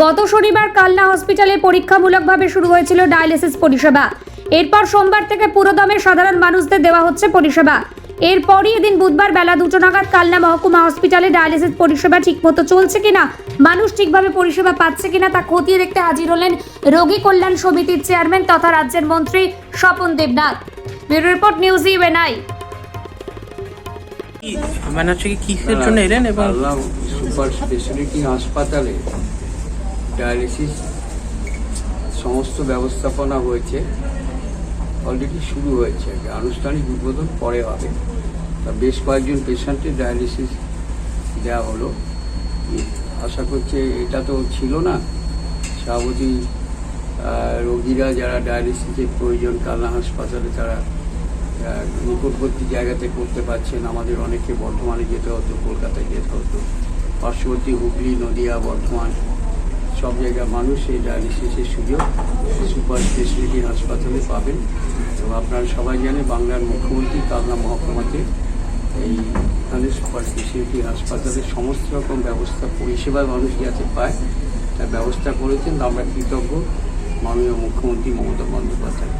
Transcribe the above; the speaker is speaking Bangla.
গত শনিবার কালনা হসপিটালে পরীক্ষামূলকভাবে শুরু হয়েছিল ডায়ালিসিস পরিষেবা। এরপর সোমবার থেকে পুরোদমে সাধারণ মানুষদের দেওয়া হচ্ছে পরিষেবা। এরপরই এদিন বুধবার বেলা দুটো নাগাদ কালনা মহকুমা হসপিটালে ডায়ালিসিস পরিষেবা ঠিকমতো চলছে কিনা মানুষ ঠিকভাবে পরিষেবা পাচ্ছে কিনা তা খতিয়ে দেখতে হাজির হলেন রোগী কল্যাণ সমিতির চেয়ারম্যান তথা রাজ্যের মন্ত্রী Swapan Debnath. Bureau report news UNI. মানে হচ্ছে কি কিসের জন্য এলেন এবং সুপার স্পেশালিটি হাসপাতালে ডায়ালিসিস সমস্ত ব্যবস্থাপনা হয়েছে। অলরেডি শুরু হয়েছে। আনুষ্ঠানিক উদ্বোধন পরে হবে। তা বেশ কয়েকজন পেশেন্টের ডায়ালিসিস দেওয়া হলো। আশা করছে এটা তো ছিল না। স্বাভাবিক রোগীরা যারা ডায়ালিসিসের প্রয়োজন, কালনা হাসপাতালে তারা নিকটবর্তী জায়গাতে করতে পারছেন। আমাদের অনেকে বর্ধমানে যেতে হতো, কলকাতায় যেতে হতো। পার্শ্ববর্তী হুগলি, নদিয়া, বর্ধমান সব জায়গায় মানুষ এই ডায়ালিসিসের সুযোগ সুপার স্পেশালিটি হাসপাতালে পাবেন। এবং আপনারা সবাই জানেন বাংলার মুখ্যমন্ত্রী কালনা মহকুমাতে এই এখানে সুপার স্পেশালিটি হাসপাতালে সমস্ত রকম ব্যবস্থা পরিষেবা মানুষ যাতে পায়, তার ব্যবস্থা করেছেন। আমরা কৃতজ্ঞ মাননীয় মুখ্যমন্ত্রী মমতা বন্দ্যোপাধ্যায়।